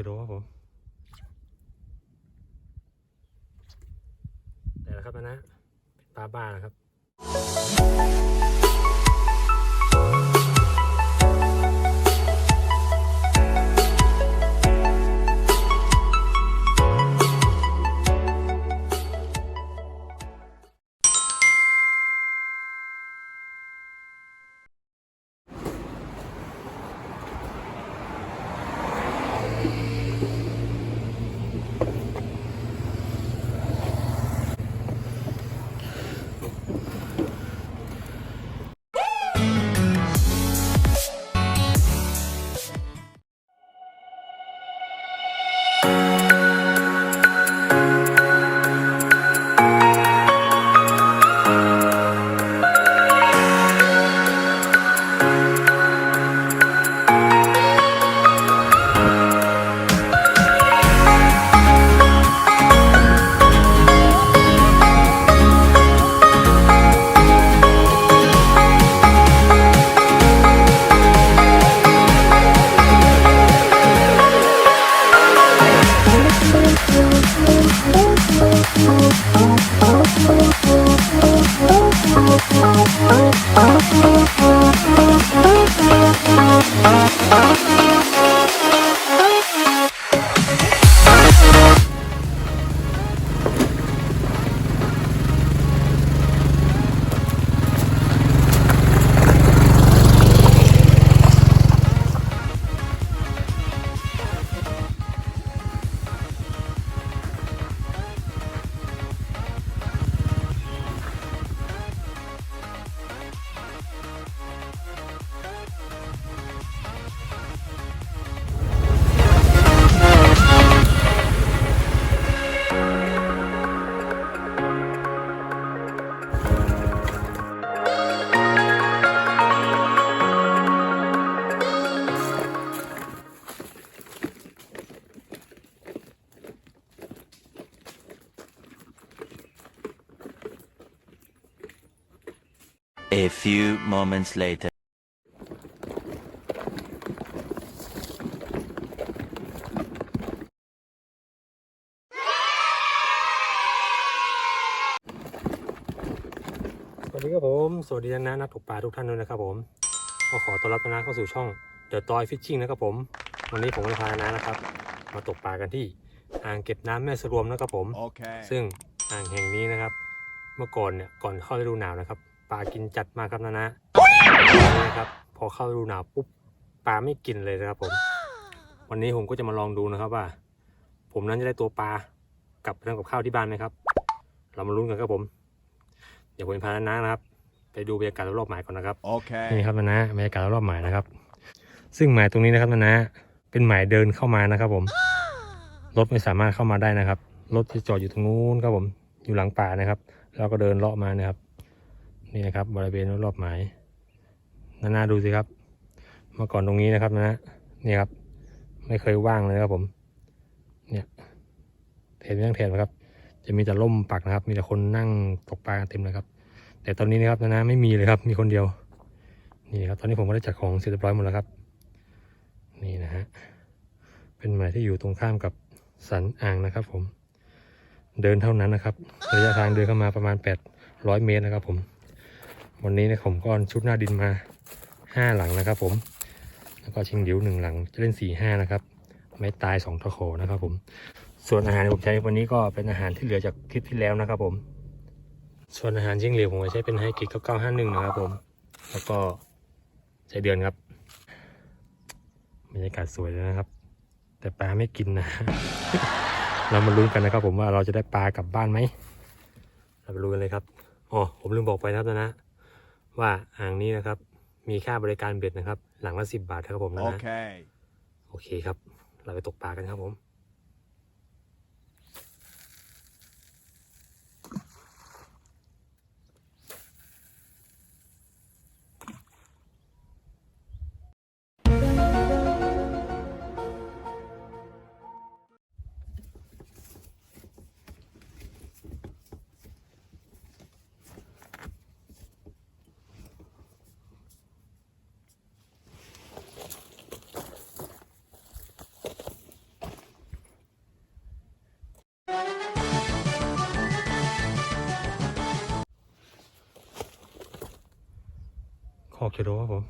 กิโลครับผมแต่ละครับนะเป็นปลาบ้านะครับ Música A few moments later. สวัสดีครับผม สวัสดีนะนักตกปลาทุกท่านด้วยนะครับผมก็ขอต้อนรับนะเข้าสู่ช่อง The Toy Fishing นะครับผม วันนี้ผมจะพานะนะครับ มาตกปลากันที่อ่างเก็บน้ำแม่สรวมนะครับผม Okay. ซึ่งอ่างแห่งนี้นะครับ เมื่อก่อนเนี่ยก่อนเข้าฤดูหนาวนะครับ ปลากินจัดมากครับนะนะนะครับ พอเข้าฤดูหนาวปุ๊บปลาไม่กินเลยนะครับผม วันนี้ผมก็จะมาลองดูนะครับว่า ผมนั้นจะได้ตัวปลากลับไปทำกับข้าวที่บ้านไหมครับ เรามาลุ้นกันครับผม เดี๋ยวผมจะพานะนะครับ ไปดูบรรยากาศรอบๆหมายก่อนนะครับ Okay. นี่ครับนะนะบรรยากาศรอบๆหมายนะครับ ซึ่งหมายตรงนี้นะครับนะนะเป็นหมายเดินเข้ามานะครับผมรถไม่สามารถเข้ามาได้นะครับ รถจะจอดอยู่ตรงนู้นครับผม อยู่หลังป่านะครับแล้วก็เดินเลาะมานะครับ นี่นะครับบริเวณรอบๆหมายนานาดูสิครับ เมื่อก่อนตรงนี้นะครับนะนี่ครับ ไม่เคยว่างเลยครับผม เนี่ยเห็นไหมยังเห็นไหมครับ จะมีแต่ล่มปักนะครับ มีแต่คนนั่งตกปลาเต็มเลยครับ แต่ตอนนี้นะครับนะนะไม่มีเลยครับ มีคนเดียว นี่ครับ ตอนนี้ผมก็ได้จัดของเสร็จเรียบร้อยหมดแล้วครับ นี่นะฮะเป็นหมายที่อยู่ตรงข้ามกับสันอ่างนะครับ ผม เดินเท่านั้นนะครับระยะทางเดินเข้ามาประมาณ800เมตรนะครับ ผม วันนี้นะผมก็ชุดหน้าดินมา5หลังนะครับ ผม แล้วก็ชิงดิวหนึ่งหลังจะเล่น4 5นะครับไม่ตาย2ตะโขนะครับ ผม ส่วนอาหารที่ผมใช้วันนี้ก็เป็นอาหารที่เหลือจากคลิปที่แล้วนะครับ ผม ส่วนอาหารชิงเหลวผมใช้เป็นไฮกิก9951นะครับ ผม แล้วก็ใจเดือนครับบรรยากาศสวยเลยนะครับ แต่ปลาไม่กินนะ เรามาลุ้นกันนะครับ ผมว่าเราจะได้ปลากลับบ้านไหมเราไปลุ้นกันเลยครับอ๋อผมลืมบอกไปนะครับนะ ว่าอ่างนี้นะครับ มีค่าบริการเบ็ดนะครับ หลังละสิบบาทครับผมนะนะ Okay. โอเคครับ เราไปตกปลากันครับผม อกเชโดครับผม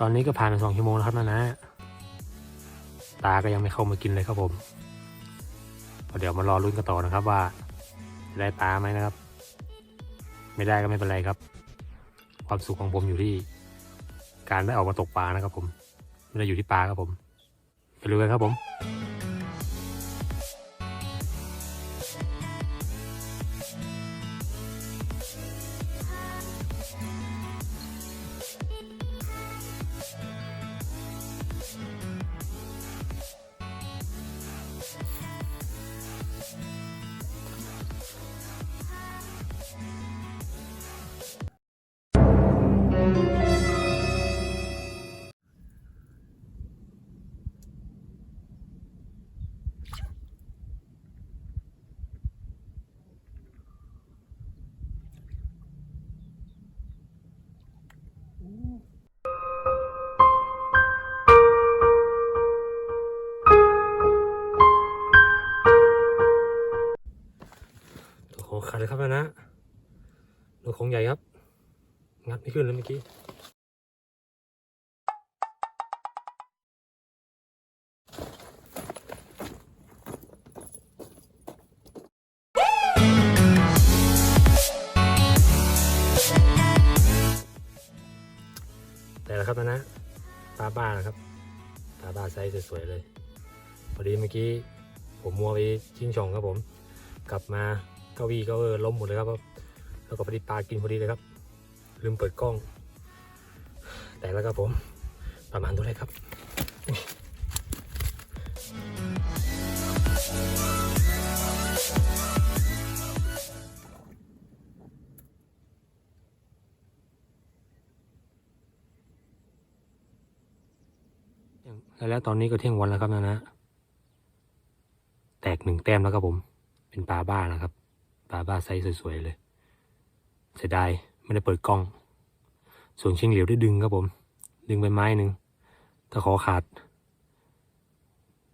ตอนนี้ก็ผ่านมาสองชั่วโมงแล้วครับนะนะ ตาก็ยังไม่เข้ามากินเลยครับผมเดี๋ยวมารอลุ้นกันต่อนะครับว่าจะได้ปลาไหมนะครับ ไม่ได้ก็ไม่เป็นไรครับ ความสุขของผมอยู่ที่ การได้ออกมาตกปลานะครับผมไม่ได้อยู่ที่ปลาครับผมไปดูกันครับผม ของใหญ่ครับ งัดไม่ขึ้นเลยเมื่อกี้แต่ละครับนะนะปลาบ้านะครับปลาบ้าไซส์สวยๆเลย พอดีเมื่อกี้ผมมัวไปชิงช่องครับผม กลับมาเก้าอี้ก็เออล้มหมดเลยครับ แล้วก็พอดีปลากินพอดีเลยครับ ลืมเปิดกล้อง แต่แล้วครับผม ประมาณตัวเลขครับแล้วตอนนี้ก็เที่ยงวันแล้วครับนะนะ แตกหนึ่งแต้มแล้วครับผม เป็นปลาบ้านะครับ ปลาบ้าไซส์สวยๆเลย เสียดายไม่ได้เปิดกล้อง ส่วนเชียงเหลียวได้ดึงครับผม ดึงไปไม้หนึ่งตะขอขาด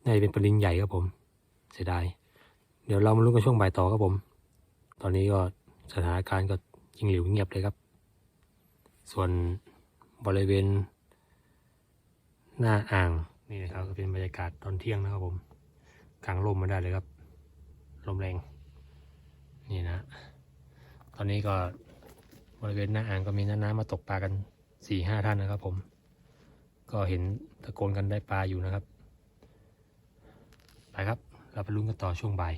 น่าจะเป็นปลิงใหญ่ครับผม เสียดาย เดี๋ยวเรามาลุ้นกันช่วงบ่ายต่อครับผม ตอนนี้ก็สถานการณ์ก็เชียงเหลียวเงียบเลยครับ ส่วนบริเวณ หน้าอ่างนี่นะครับก็เป็นบรรยากาศตอนเที่ยงนะครับผมกลางลมมาได้เลยครับ ลมแรง นี่นะ ตอนนี้ก็ บริเวณหน้าอ่างก็มีน้าน้ำมาตกปลากันสี่ห้าท่านนะครับ ผม ก็เห็นตะโกนกันได้ปลาอยู่นะครับ ไปครับ เราไปลุ้นกันต่อช่วงบ่าย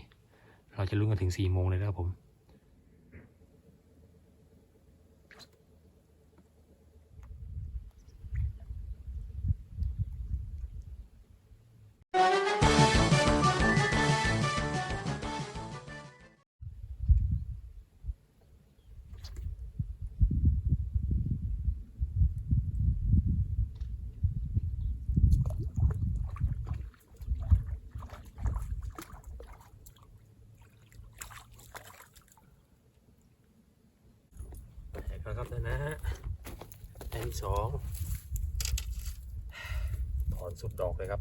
เราจะลุ้นกันถึงสี่โมงเลยนะครับผม นะฮะแต้มที่สองถอนสุดดอกเลยครับ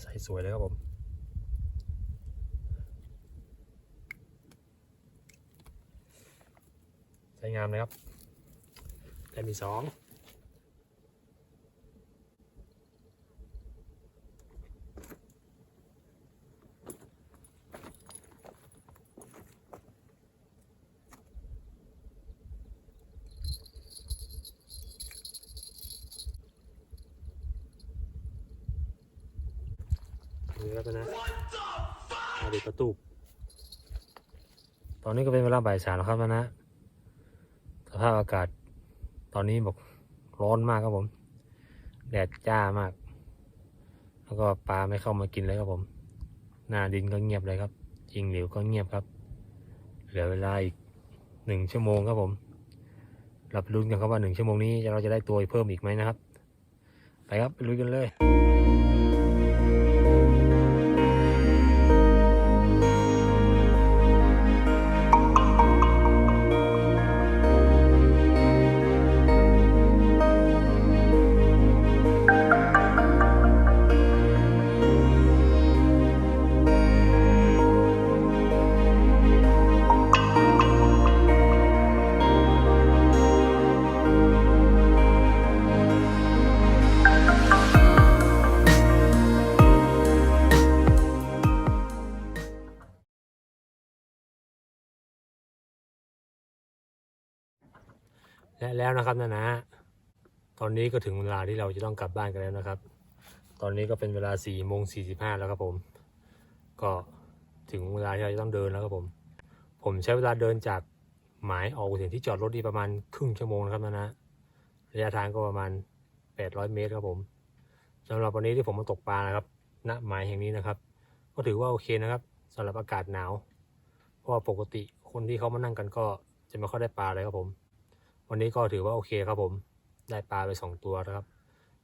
ใส่สวยเลยครับผมใส่งามเลยครับแต้มที่สอง นี่แล้วนะอาดิประตูตอนนี้ก็เป็นเวลาบ่ายสามแล้วครับนะนะ สภาพอากาศ ตอนนี้บอกร้อนมากครับผม แดดจ้ามาก แล้วก็ปลาไม่เข้ามากินเลยครับผม หน้าดินก็เงียบเลยครับจิงเหลวก็เงียบครับ เหลือเวลาอีกหนึ่งชั่วโมงครับผมราไปลุ้นกันครับว่าหนึ่งชั่วโมงนี้เราจะได้ตัวเพิ่มอีกไหมนะครับ ไปครับไปลุ้นกันเลย และแล้วนะครับนะนะตอนนี้ก็ถึงเวลาที่เราจะต้องกลับบ้านกันแล้วนะครับ ตอนนี้ก็เป็นเวลา4ี่โมงสีแล้วครับผม ก็ถึงเวลาที่เราจะต้องเดินแล้วครับผม ผมใช้เวลาเดินจากหมายออกไปถึงที่จอดรถนี่ประมาณครึ่งชั่วโมงนะครับนะนะระยะทางก็ประมาณ 800 เมตรครับผมสำหรับวันนี้ที่ผมมาตกปลานะครับณหมายแห่งนี้นะครับ ก็ถือว่าโอเคนะครับสำหรับอากาศหนาว เพราะว่าปกติคนที่เขามานั่งกันก็จะไม่ค่อยได้ปลาเลยครับผม วันนี้ก็ถือว่าโอเคครับผม ได้ปลาไปสองตัวนะครับ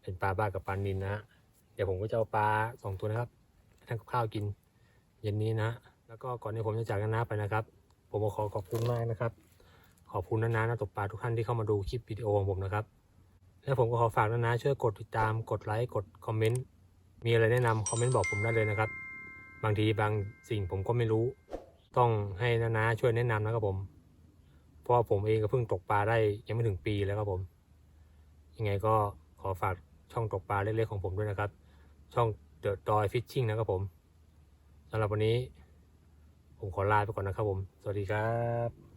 เป็นปลาบ้ากับปลานินนะ เดี๋ยวผมก็จะเอาปลาสองตัวนะครับทำกับข้าวกินเย็นนี้นะ แล้วก็ก่อนที่ผมจะจากกันนะไปนะครับ ผมขอขอบคุณมากนะครับ ขอบคุณนานานะตกปลาทุกท่านที่เข้ามาดูคลิปวิดีโอของผมนะครับ และผมก็ขอฝากนานาช่วยกดติดตาม กดไลค์ กดคอมเมนต์ มีอะไรแนะนำคอมเมนต์บอกผมได้เลยนะครับ บางทีบางสิ่งผมก็ไม่รู้ ต้องให้นานาช่วยแนะนำนะครับผม ราะผมเองก็เพิ่งตกปลาได้ยังไม่ถึงปีแล้วครับผม ยังไงก็ขอฝากช่องตกปลาเล็กๆของผมด้วยนะครับ ช่อง The Doy Fishing นะครับผมสำหรับวันนี้ ผมขอลาไปก่อนนะครับผม สวัสดีครับ